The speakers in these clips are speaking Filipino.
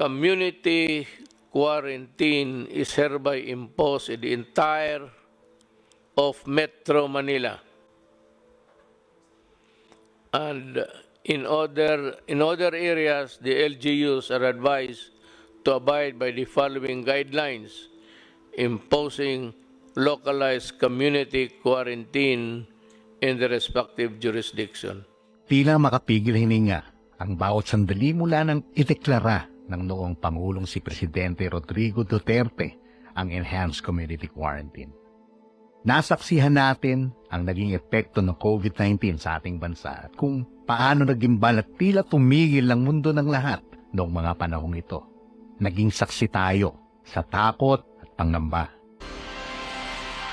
community quarantine is hereby imposed in the entire of Metro Manila. And in other, in other areas, the LGUs are advised to abide by the following guidelines, imposing localized community quarantine in the respective jurisdiction. Tila makapigil hininga ang bawat sandali mula nang ideklara ng noong Pangulong si Presidente Rodrigo Duterte ang Enhanced Community Quarantine. Nasaksihan natin ang naging epekto ng COVID-19 sa ating bansa at kung paano naging at tila tumigil ang mundo ng lahat noong mga panahong ito. Naging saksi tayo sa takot at pangamba.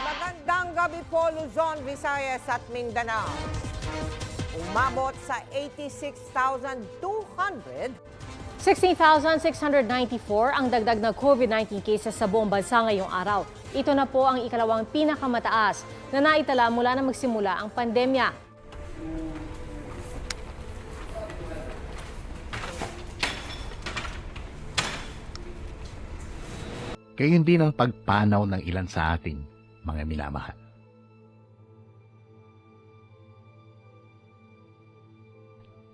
Magandang gabi po Luzon, Visayas at Mindanao. Umabot sa 86,200 16,694 ang dagdag na COVID-19 cases sa buong bansa ngayong araw. Ito na po ang ikalawang pinakamataas na naitala mula na magsimula ang pandemya. Gayon din ang pagpanaw ng ilan sa ating mga minamahal.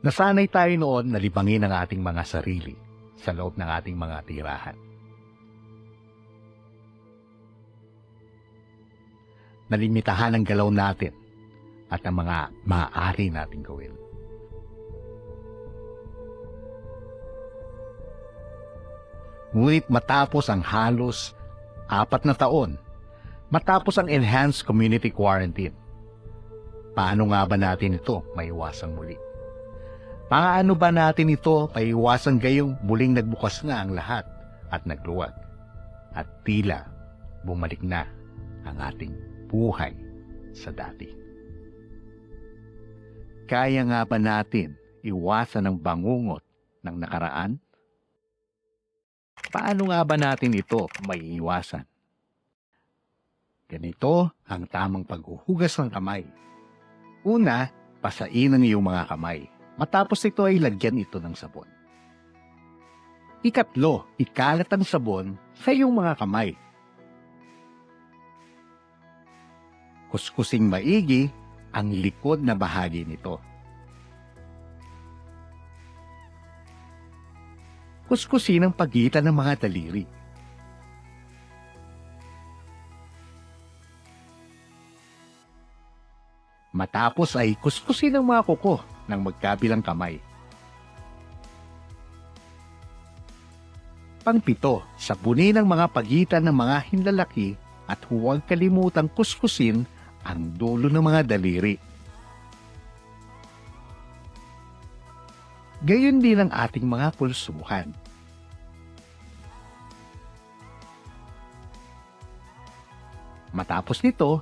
Nasanay tayo noon na libangin ang ating mga sarili sa loob ng ating mga tirahan. Nalimitahan ang galaw natin at ang mga maaari nating gawin. Ngunit matapos ang halos apat na taon, matapos ang enhanced community quarantine, paano nga ba natin ito maiwasang muli? Paano ba natin ito maiwasan gayong muling nagbukas nga ang lahat at nagluwag? At tila bumalik na ang ating buhay sa dati. Kaya nga ba natin iwasan ang bangungot ng nakaraan? Paano nga ba natin ito maiiwasan? Ganito ang tamang paghuhugas ng kamay. Una, pasain ang iyong mga kamay. Matapos ito ay lagyan ito ng sabon. Ikatlo, ikalat ang sabon sa iyong mga kamay. Kuskusing maigi ang likod na bahagi nito. Kuskusin ang pagitan ng mga daliri. Matapos ay kuskusin ang mga kuko ng magkabilang kamay. Pangpito, sabunin ang mga pagitan ng mga hinlalaki at huwag kalimutang kuskusin ang dulo ng mga daliri. Gayon din ang ating mga pulsuhan. Matapos nito,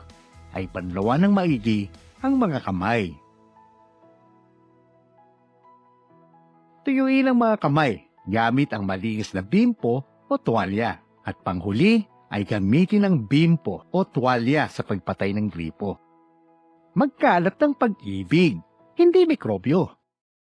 ay banlawan ng maigi ang mga kamay. Tuyuin ang mga kamay gamit ang malinis na bimpo o tuwalya. At panghuli ay gamitin ang bimpo o tuwalya sa pagpatay ng gripo. Magkalat ng pag-ibig, hindi mikrobyo.